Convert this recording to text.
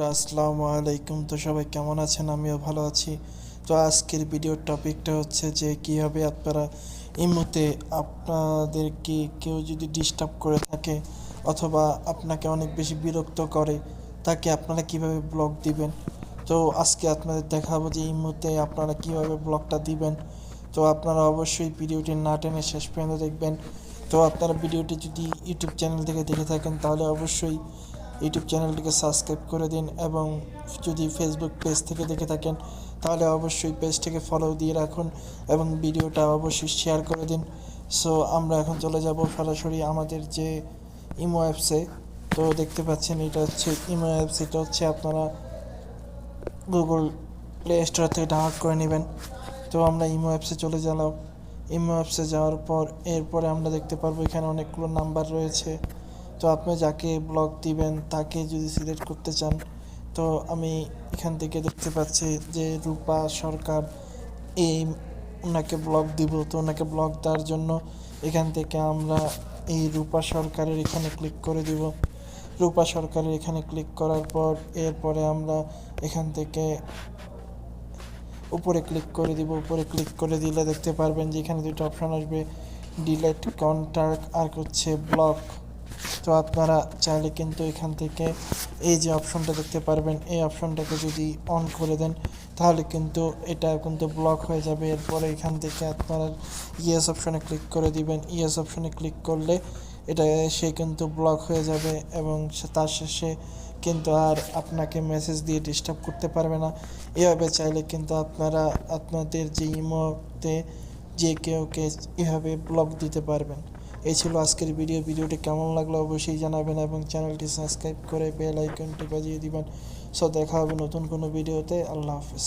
আসসালামু আলাইকুম। তো সবাই কেমন আছেন? আমিও ভালো আছি। তো আজকের ভিডিওর টপিকটা হচ্ছে যে, কীভাবে আপনারা এই মুহূর্তে আপনাদেরকে কেউ যদি ডিস্টার্ব করে থাকে অথবা আপনাকে অনেক বেশি বিরক্ত করে, তাকে আপনারা কীভাবে ব্লক দিবেন? তো আজকে আপনাদের দেখাবো যে, এই মুহূর্তে আপনারা কীভাবে ব্লকটা দিবেন। তো আপনারা অবশ্যই ভিডিওটি না টেনে শেষ পর্যন্ত দেখবেন। তো আপনারা ভিডিওটি যদি ইউটিউব চ্যানেল থেকে দেখে থাকেন, তাহলে অবশ্যই ইউটিউব চ্যানেলটিকে সাবস্ক্রাইব করে দিন এবং যদি ফেসবুক পেজ থেকে দেখে থাকেন, তাহলে অবশ্যই পেজটিকে ফলো দিয়ে রাখুন এবং ভিডিওটা অবশ্যই শেয়ার করে দিন। সো আমরা এখন চলে যাব সরাসরি আমাদের যে ইমো অ্যাপসে তো দেখতে পাচ্ছেন, এটা হচ্ছে ইমো অ্যাপস এটা হচ্ছে আপনারা গুগল প্লে স্টোর থেকে ডাউনলোড করে নেবেন। তো আমরা ইমো অ্যাপসে চলে গেলাম। ইমো অ্যাপসে যাওয়ার পর, এরপরে আমরা দেখতে পারব এখানে অনেকগুলো নাম্বার রয়েছে। তো আপনি যাকে ব্লক দিবেন, তাকে যদি সিলেক্ট করতে চান, তো আমি এখান থেকে দেখতে পাচ্ছি যে রূপা সরকার এই ওনাকে ব্লক দিব। তো ওনাকে ব্লক দেওয়ার জন্য এখান থেকে আমরা এই রূপা সরকারের এখানে ক্লিক করে দিব। রূপা সরকারের এখানে ক্লিক করার পর এরপরে আমরা এখান থেকে উপরে ক্লিক করে দিব। উপরে ক্লিক করে দিলে দেখতে পারবেন যে এখানে দুটো অপশন আসবে ডিলেট কন্ট্যাক্ট আর হচ্ছে ব্লক তো আপনারা চাইলে কিন্তু এখান থেকে এই যে অপশনটা দেখতে পারবেন, এই অপশনটাকে যদি অন করে দেন, তাহলে কিন্তু এটা কিন্তু ব্লক হয়ে যাবে। এরপরে এখান থেকে আপনারা ইয়েস অপশনে ক্লিক করে দিবেন। ইয়েস অপশনে ক্লিক করলে এটা সে কিন্তু ব্লক হয়ে যাবে এবং তার শেষে কিন্তু আর আপনাকে মেসেজ দিয়ে ডিস্টার্ব করতে পারবে না। এভাবে চাইলে কিন্তু আপনারা আপনাদের যে ইমোতে যে কেউকে এভাবে ব্লক দিতে পারবেন। এই ছিল আজকের ভিডিও। ভিডিওটি কেমন লাগল অবশ্যই জানাবেন এবং চ্যানেলটি সাবস্ক্রাইব করে বেল আইকনটি বাজিয়ে দিবেন। সো দেখা হবে নতুন কোনো ভিডিওতে। আল্লাহ হাফিজ।